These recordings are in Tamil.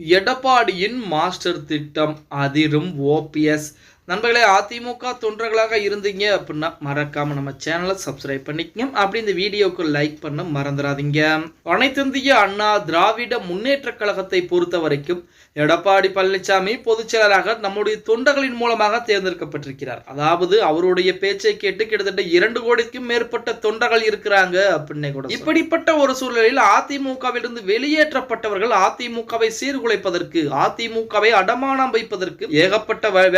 எடப்பாடியின் மாஸ்டர் திட்டம் அதிரும் ஓபிஎஸ் நண்பர்களே அதிமுக தொண்டர்களாக இருந்தீங்க அப்படின்னா மறக்காம நம்ம சேனலை சப்ஸ்கிரைப் பண்ணிக்கங்க. அப்படி இந்த வீடியோக்கு லைக் பண்ண மறந்துடாதீங்க. அனைத்திந்திய அண்ணா திராவிட முன்னேற்ற கழகத்தை பொறுத்த வரைக்கும் எடப்பாடி பழனிசாமி பொதுச்செயலராக நம்முடைய தொண்டர்களின் மூலமாக தேர்ந்தெடுக்கப்பட்டிருக்கிறார். அதாவது அவருடைய பேச்சை கேட்டு கிட்டத்தட்ட இரண்டு கோடிக்கும் மேற்பட்ட தொண்டர்கள் இருக்கிறாங்க அப்படின்னே கூட இப்படிப்பட்ட ஒரு சூழ்நிலையில் அதிமுகவிலிருந்து வெளியேற்றப்பட்டவர்கள் அதிமுகவை சீர்குலைப்பதற்கு அதிமுகவை அடமானம் வைப்பதற்கு ஏகப்பட்ட வே-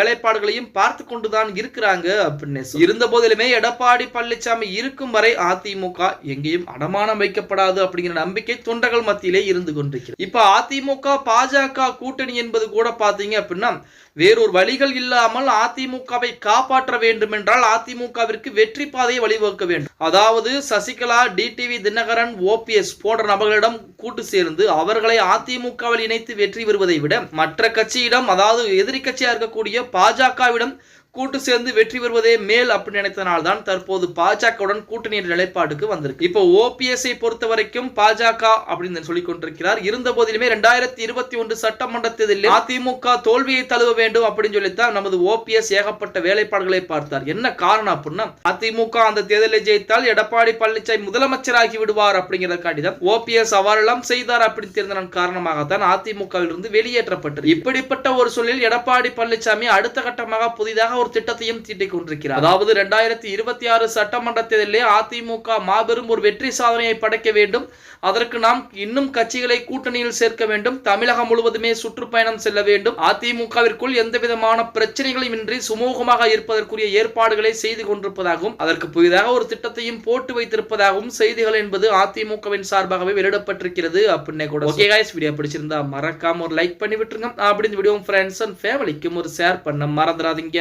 எல்லாத்தையும் பார்த்து கொண்டுதான் இருக்கிறாங்க அப்படின்னு இருந்த போதிலுமே எடப்பாடி பழனிசாமி இருக்கும் வரை அதிமுக எங்கேயும் அடமானம் வைக்கப்படாது அப்படிங்கிற நம்பிக்கை தொண்டர்கள் மத்தியிலே இருந்து கொண்டிருக்கிறது. இப்ப அதிமுக பாஜக கூட்டணி என்பது கூட பாத்தீங்க அப்படின்னா வேறொரு வழிகள் இல்லாமல் அதிமுகவை காப்பாற்ற வேண்டும் என்றால் அதிமுகவிற்கு வெற்றி பாதையை வழிவகுக்க வேண்டும். அதாவது சசிகலா டிடிவி தினகரன் ஓபிஎஸ் போன்ற நபர்களிடம் கூட்டு சேர்ந்து அவர்களை அதிமுகவில் இணைத்து வெற்றி பெறுவதை விட மற்ற கட்சியிடம் அதாவது எதிரி கட்சியா இருக்கக்கூடிய பாஜகவிடம் கூட்டு சேர்ந்து வெற்றி பெறுவதே மேல் அப்படின்னு நினைத்தனால்தான் தற்போது பாஜகவுடன் கூட்டணி நிலைப்பாடுக்கு நிலைப்பாட்டுக்கு வந்திருக்கு. இப்போ ஓபிஎஸ்ஐ பொறுத்த வரைக்கும் பாஜக அப்படின்னு சொல்லிக் கொண்டிருக்கிறார். இருந்த போதிலுமே ரெண்டாயிரத்தி இருபத்தி ஒன்று சட்டமன்ற தேர்தலில் அதிமுக தோல்வியை தழுவ வேண்டும் அப்படின்னு சொல்லித்தான் நமது ஓபிஎஸ் ஏகப்பட்ட வேலைப்பாடுகளை பார்த்தார். என்ன காரணம் அப்படின்னா அதிமுக அந்த தேர்தலை ஜெயித்தால் எடப்பாடி பழனிசாமி முதலமைச்சராகி விடுவார் அப்படிங்கிறதுக்காண்டி தான் ஓபிஎஸ் அவரெல்லாம் செய்தார் அப்படின்னு தெரிந்ததன் காரணமாகத்தான் அதிமுகவில் இருந்து வெளியேற்றப்பட்டது. இப்படிப்பட்ட ஒரு சூழலில் எடப்பாடி பழனிசாமி அடுத்த கட்டமாக புதிதாக ஒரு திட்டத்தையும் தீட்டிக் கொண்டிருக்கிறார். அதாவது ரெண்டாயிரத்தி இருபத்தி ஆறு சட்டமன்ற தேர்தலிலே அதிமுக மாபெரும் ஒரு வெற்றி சாதனையை படைக்க வேண்டும். அதற்கு நாம் இன்னும் கட்சிகளை கூட்டணியில் சேர்க்க வேண்டும். தமிழகம் முழுவதுமே சுற்றுப்பயணம் செல்ல வேண்டும். அதிமுகவிற்குள் எந்த விதமான பிரச்சனைகளும் இன்றி சுமூகமாக இருப்பதற்குரிய ஏற்பாடுகளை செய்து கொண்டிருப்பதாகவும் அதற்கு புதிதாக ஒரு திட்டத்தையும் போட்டு வைத்திருப்பதாகவும் செய்திகள் என்பது அதிமுகவின் சார்பாகவே வெளியிடப்பட்டிருக்கிறது. அப்படின்னே கூட ஓகே வீடியோ பிடிச்சிருந்தா மறக்காம ஒரு லைக் பண்ணி விட்டுருங்க. அப்படி இந்த வீடியோ ஃப்ரெண்ட்ஸ் அண்ட் ஃபேமிலிக்கும் ஒரு ஷேர் பண்ண மறந்துடாதீங்க.